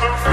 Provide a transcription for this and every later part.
perfect.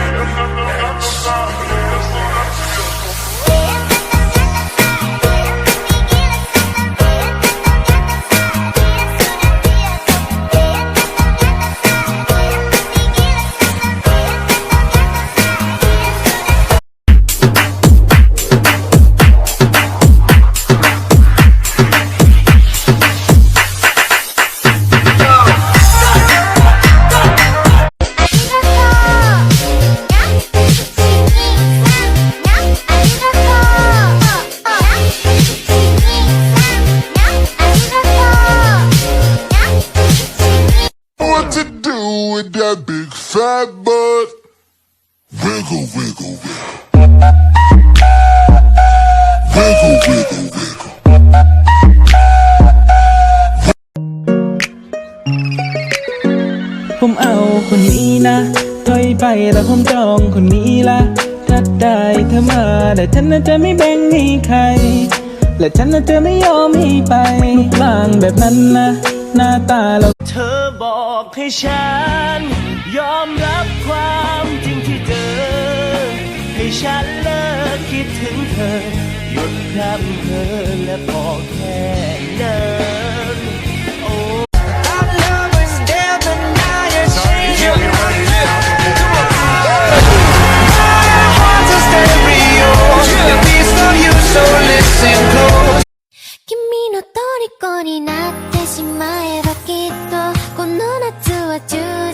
With that big fat butt? Wiggle, wiggle, wiggle. Wiggle, wiggle, wiggle. ผมเอาคนนี้นะถอยไปแล้วผมจองคนนี้ละถ้าได้เธอมาแต่ฉันน่ะจะไม่แบ่งให้ใคร และฉันน่ะจะไม่ยอมให้ไปลูกลางแบบนั้นนะ หน้าตาเราเธอ อกให้ฉัน ยอมรับความจริงที่เจอ ให้ฉันเลิกคิดถึงเธอ หยุดพร่ำเธอและพอแค่นั้น 君の虜になってしまえばきっとこの what you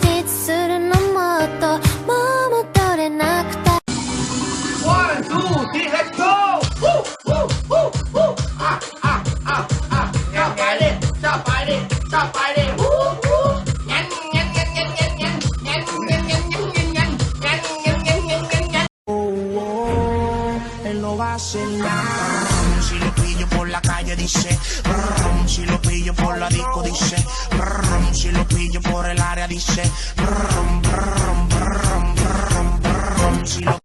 la calle dice, brum, si lo pillo por la disco dice, brum, si lo pillo por el área dice, brum, brum, brum, brum, brum, si lo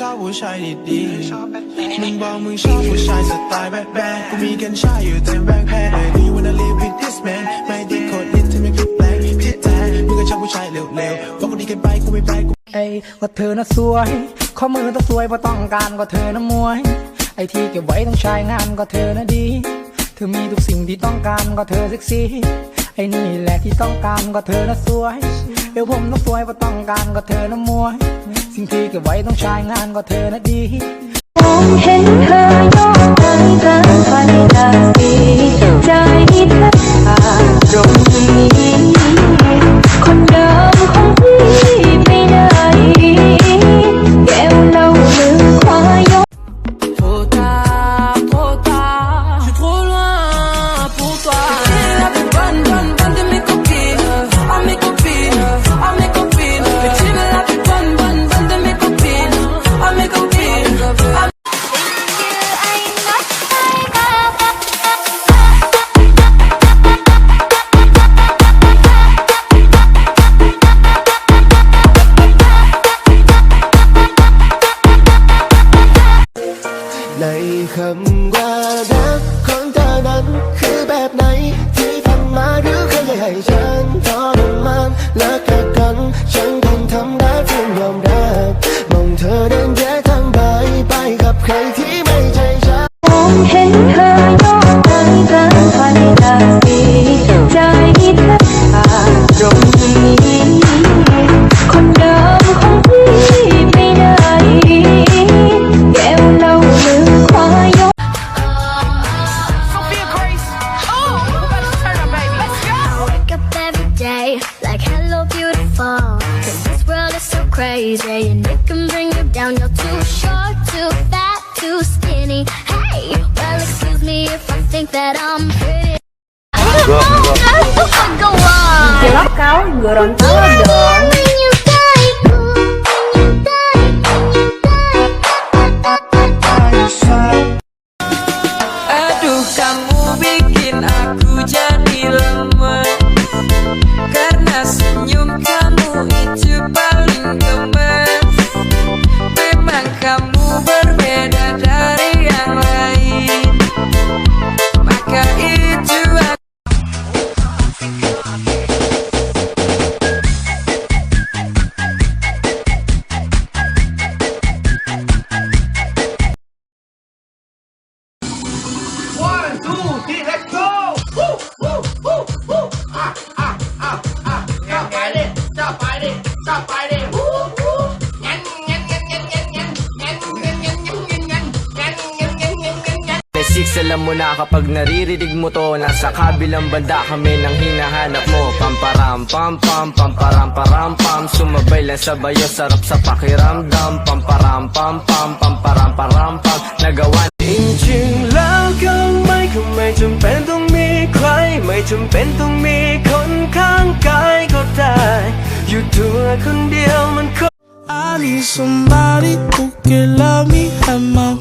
ชอบผู้ชายดีๆมึงบอกมึงชอบผู้ชายสไตล์แบดแบดกูมีกัญชาอยู่เต็มแบกแพคเลย Do you wanna live with this man ไม่ได้โคตรลิ้นที่ไม่คลิกแรงพิดแทนมึงก็ชอบผู้ชายเร็วๆบอกกูดีกันไปกูไม่ไปกูไอ้ก็เธอน่ะสวยข้อมือต้องสวยเพราะต้องการก็เธอน่ะมวย ไอ้ที่เก็บไว้ต้องใช้งานก็เธอน่ะดี เธอมีทุกสิ่งที่ต้องการก็เธอเซ็กซี่ ไอ้นี่แหละที่ต้องการก็เธอน่ะสวย เอวผมต้องสวยเพราะต้องการก็เธอน่ะมวย สิ่งที่เก็บไว้ต้องใช้งานก็เธอน่ะดีผมเห็นเธอยอมไปเกินไปจากสีใจเธอ ฉันทรมานและแค่กัน ฉันคงทำได้เพียงยอมรับมองเธอเดินแยกทางไปไปกับใครที่ crazy and it can bring you down. You're too short, too fat, too skinny. Hey, well excuse me if I think that I'm pretty. Go mo na kapag naririnig mo to Nasa kabilang banda kami nang hinahanap mo Pamparam pam pam pamparam param pam Sumabay lang sa bayo sarap sa pakiramdam Pamparam pam pam pamparam param pam Nagawa จริงๆแล้วก็ไม่ก็ไม่จำเป็นต้องมีใคร ไม่จำเป็นต้องมีคนข้างกายก็ได้ อยู่ตัวคนเดียวมันก็ I need somebody who can love me at my